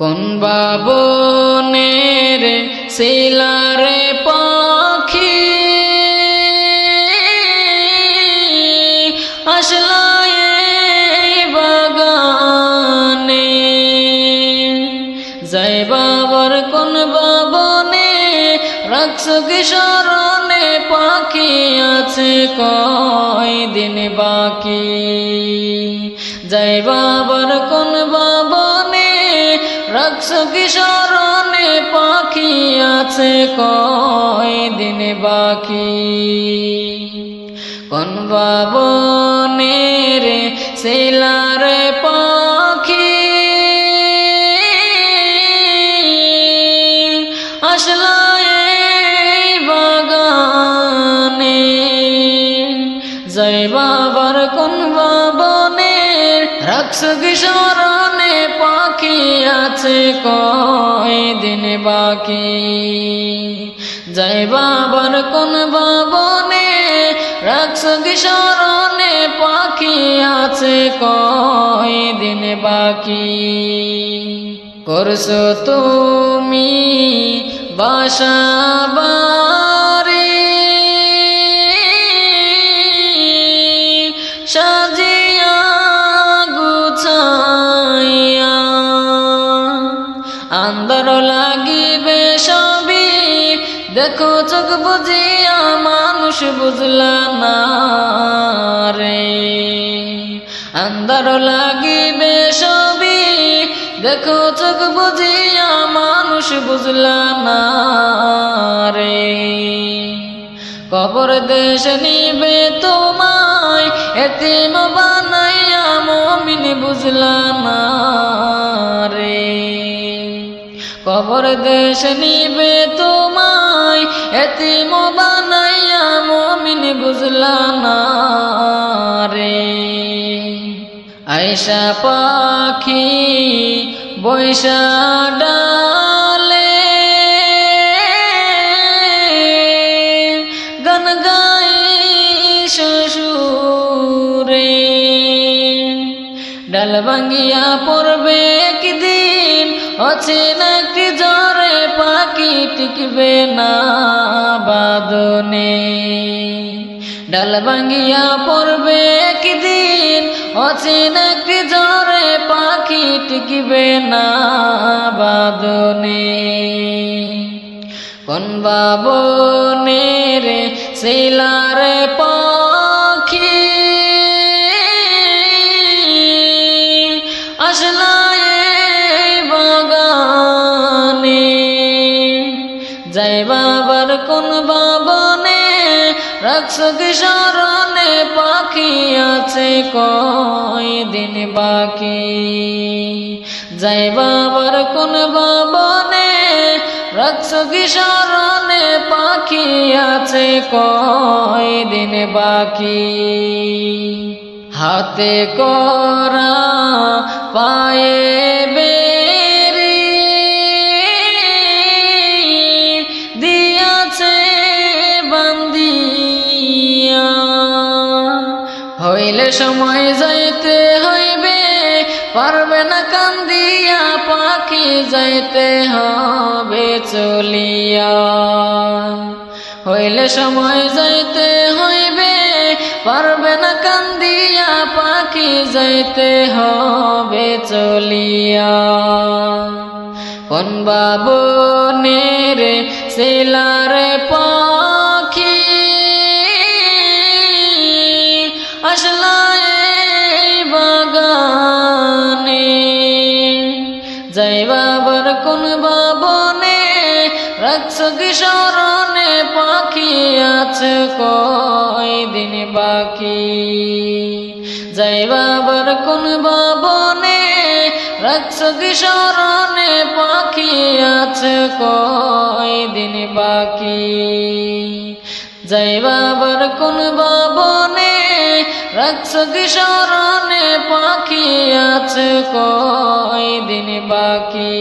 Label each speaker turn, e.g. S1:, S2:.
S1: কোন বাবনের শিলারে পাখি? আসলায় বাগানে। জয় বাবার কোন বাবনে? রাখছ কিশোরনে পাখি আছে কয় দিন বাকি? জয় বাবার কোন বাবনে? রাখছ কিশোরনে পাখি আছে কয় বাকি? কোন বাবনের শিলারে পাখি বাবার কোন বাবনে? রাখছ কিশোরনে পাখি আছে কয় দিন বাকি? জয় বাবার কোন বাবনে? রাখছ কিশোরনে পাখি আছে কয় দিন বাকি? করছ তুমি বাসাবারি আন্দর লাগিবে সবই। দেখো চোখ বুঝিয়া মানুষ বুঝলা না রে। আন্দার লাগিবে সবই। দেখো চোখ বুঝিয়া মানুষ বুঝলা না রে। কবর দেশ নিবে তোমায়, এতিম বানাইয়া মমিন বুঝলা না কবর দেশ নিবে তোমায়, এতিম বানাইয়া মমিন বুঝলা না রে। আয়সা পাখি বৈশা ডালে গান গাই শ্বশুরে ডাল ভাঙ্গিয়া পড়বে একদিন আছে নাকি জ্বরে পাখি টিকবে না বাদনে ডাল ভাঙ্গিয়া পড়বে একদিন আছে নাকি জ্বরে পাখি টিকবে না বাদনে কোন বাবনের শিলারে পাখি রাখছ কিশোরনে পাখি আছে কয় দিন বাকি? জয় বাবার কোন বাবনে রাখছ কিশোরনে পাখি আছে কয় দিন বাকি? হাতে করা হইলে সময় যাইতে হইবে, পারবে না কান্দিয়া পাখি যাইতে হবে চলিয়া। হইলে সময় যাইতে হইবে, পারবে না কান্দিয়া পাখি যাইতে হবে চলিয়া। কোন বাবনের শিলারে পাখি জয় বাবার কোন বাবনে রাখছ কিশোরনে পাখি আছে কয় দিন বাকি? জয় বাবার কোন বাবনে রাখছ কিশোরনে পাখি আছে কয় দিন বাকি? জয় বাবার কোন বাবনে রাখছ কিশোরনে পাখি আছে কয় দিন বাকি?